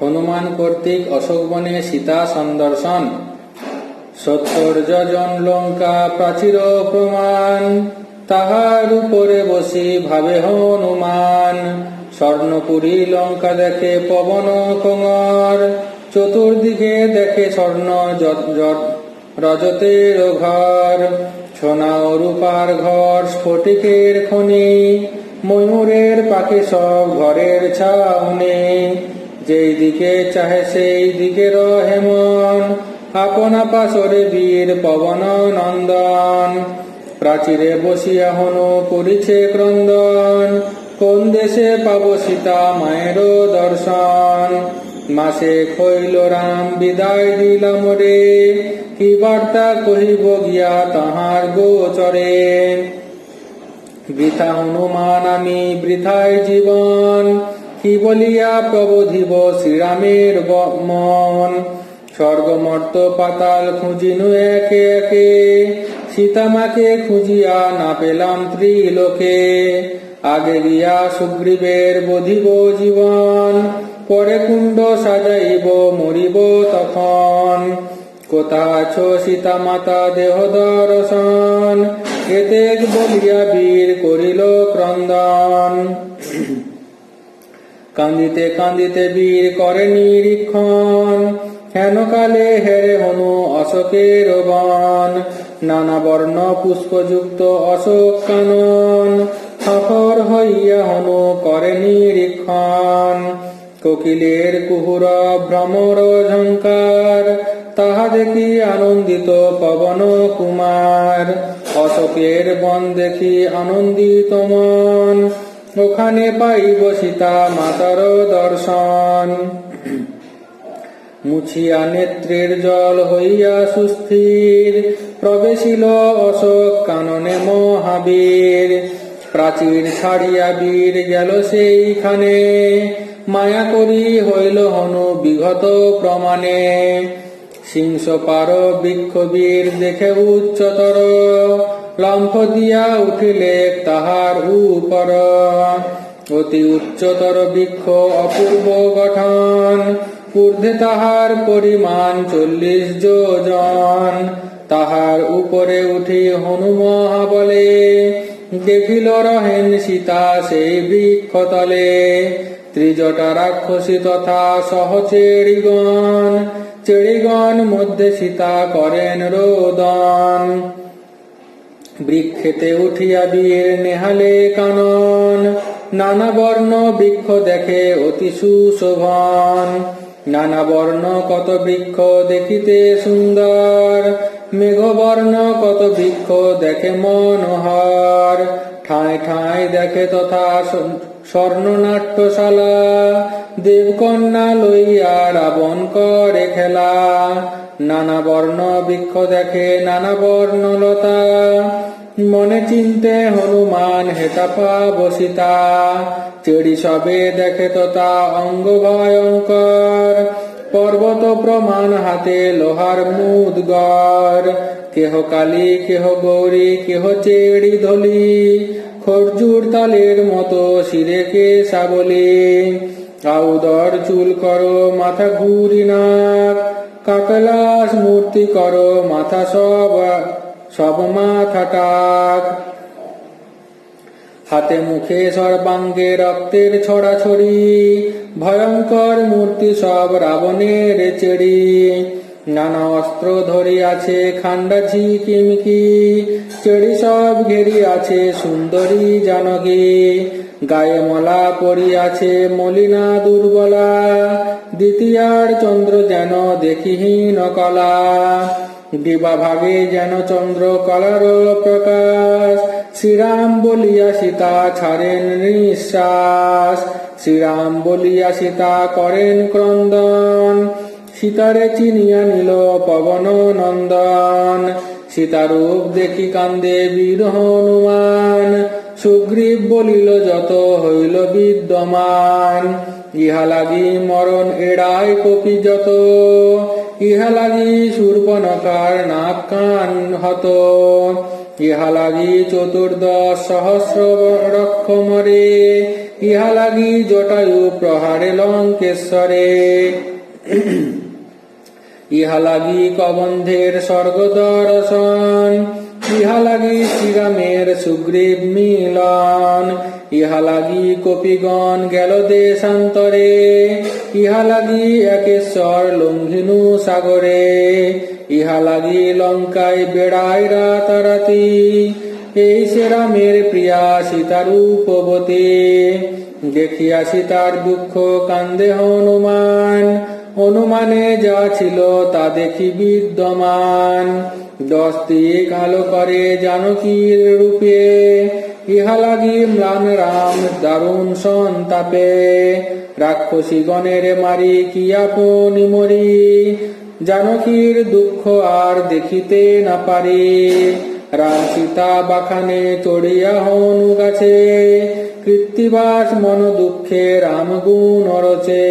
হনুমান কর্তৃক অশোক বনে সীতা সন্দর্শন। সত্তর লঙ্কা প্রাচীর প্রমাণ, তাহার উপরে বসি ভাবে হনুমান। স্বর্ণপুরী লঙ্কা দেখে পবন কঙ্গর চতুর্দিকে দেখে স্বর্ণ রজতের ঘর। সোনা ও রূপার ঘর, স্ফটিকের খনি, ময়ূরের পাখি সব ঘরের ছাউনি। যেই দিকে চাহে সেই দিকে রহে মন। আপনা পাশরে বীর পবন নন্দন। প্রাচীরে বসিয়া হনু করিছে ক্রন্দন। কোন দেশে পাব সীতা মায়ের দর্শন? মাসে খৈল রাম বিদায় দিলাম রে। কি বার্তা কহিব গিয়া তাহার গোচরে? বৃথা হনুমান, আমি বৃথায় জীবন। কি বলিয়া প্রবোধিব শ্রীরামের মন স্বর্গমর্ত পাতাল খুঁজিনু একে একে, সীতামাকে খুঁজিয়া না পেলাম ত্রিলোকে। আগে গিয়া সুগ্রীবের বধিব জীবন, পরে কুণ্ড সাজাইব, মরিব তখন। কোথা আছো সীতা মাতা দেহ দর্শন? এতেক বলিয়া বীর করিল ক্রন্দন। কান্দিতে কান্দিতে বীর করে নিরীক্ষণ। হেন কালে হেরে হনু অশোকের বন নানা বর্ণ পুষ্পযুক্ত অশোক কানন। সফর হইয়া হনু করে নিরীক্ষণ। কোকিলের কুহুর ভ্রমর ঝঙ্কার তাহা দেখি আনন্দিত পবন কুমার। অশোকের বন দেখি আনন্দিত মন। ওখানে পাইব সীতা মাতার দর্শন। মুছিয়া নেত্রের জল হইয়া সুস্থির, প্রবেশিল অশোক কাননে মহাবীর। প্রাচীর ছাড়িয়া বীর গেল সেইখানে, মায়া করি হইল হনু বিগত প্রমাণে। সিংস পার বৃক্ষ বীর দেখে উচ্চতর লম্ফ দিয়া উঠিলে তাহার উপর। অতি উচ্চতর বৃক্ষ অপূর্ব গঠন, ঊর্ধ্বে তাহার পরিমাণ চল্লিশ যোজন। তাহার উপরে উঠি হনু বলে দেখিল রহেন সীতা সেই বৃক্ষতলে। ত্রিজটা রাক্ষসী তথা সহচেড়িগণ চেড়িগণ মধ্যে সীতা করেন রোদন। বৃক্ষেতে উঠিয়া বীর নেহালে কানন। নানা বর্ণ বৃক্ষ দেখে অতি সুশোভন। নানা বর্ণ কত বৃক্ষ দেখিতে সুন্দর। মেঘবর্ণ কত বৃক্ষ দেখে মনোহর। ঠাঁই ঠাঁই দেখে তথা স্বর্ণনাট্যশালা। দেবকন্যা লইয়া রাবণ করে খেলা। নানা বর্ণ বৃক্ষ দেখে, নানা বর্ণ লতা। মনে চিনতে হনুমান, হেতাপা, বসিতা। চেড়ি সবে দেখে তো তা অঙ্গ ভয়ঙ্কর। পর্বত প্রমাণ হাতে লোহার মুদগর কেহ কালী, কেহ গৌরী, কেহ চেড়ি ধলি। খরজুর তালের মতো শিরে কে সাবলি। আউদর চুল করো, মাথা ঘুরি নাক। কাকলাস মূর্তি করো, মাথা সব সব মাথা টাক। হাতে মুখে সর্বাঙ্গে রক্তের ছড়াছড়ি, ভয়ঙ্কর মূর্তি সব রাবণের চেড়ি নানা অস্ত্র ধরি আছে খান্ডা ঝিকিমিকি চেড়ি সব ঘেরি আছে সুন্দরী জানকী। গায়ে মলা পরি আছে মলিনা দুর্বলা। দ্বিতীয়ার চন্দ্র যেন দেখিহীন কলা। দিবা ভাগে যেন চন্দ্র কলার প্রকাশ। শ্রীরাম বলিয়া সীতা ছাড়েন নিঃশ্বাস। শ্রীরাম বলিয়া সীতা করেন ক্রন্দন। সীতারে চিনিয়া নিল পবন নন্দন। সীতারূপ দেখি কান্দে বীর হনুমান। সুগ্রীব বলিল, যত হইল বিদ্যমান, ইহা লাগি মরণ এড়াই কপি যত। ইহা লাগি সূর্পনকার নাক কান হত। ইহা লাগি চতুর্দশ সহস্র রক্ষমরে ইহা লাগি জটায়ু প্রহারে লঙ্কেশ্বরে। ইহা লাগি কবন্ধের স্বর্গ দর্শন ইহা লাগি শ্রীরামের সুগ্রীব মিলন। ইহা লাগি কপিগণ গেল দেশান্তরে। ইহা লাগি একেশ্বর লঙ্ঘিনু সাগরে। ইহা লাগি লঙ্কায় বেড়ায় রাতারাতি। এই সে রামের প্রিয়া সীতার উপবতী। দেখিয়া সীতার দুঃখ কান্দে হনুমান। অনুমানে যা ছিল তা দেখি বিদ্যমান। দশ দিক আলো করে জানকীর রূপে, ইহা লাগি ম্লান রাম দারুণ সন্তাপে। রাক্ষসী গণের মারি কি আপনি মরি, জানকীর দুঃখ আর দেখিতে না পারি। রাম সীতা বাখানে চড়িয়া হনু গাছে, কৃত্তিবাস মন দুঃখে রাম গুণ রচে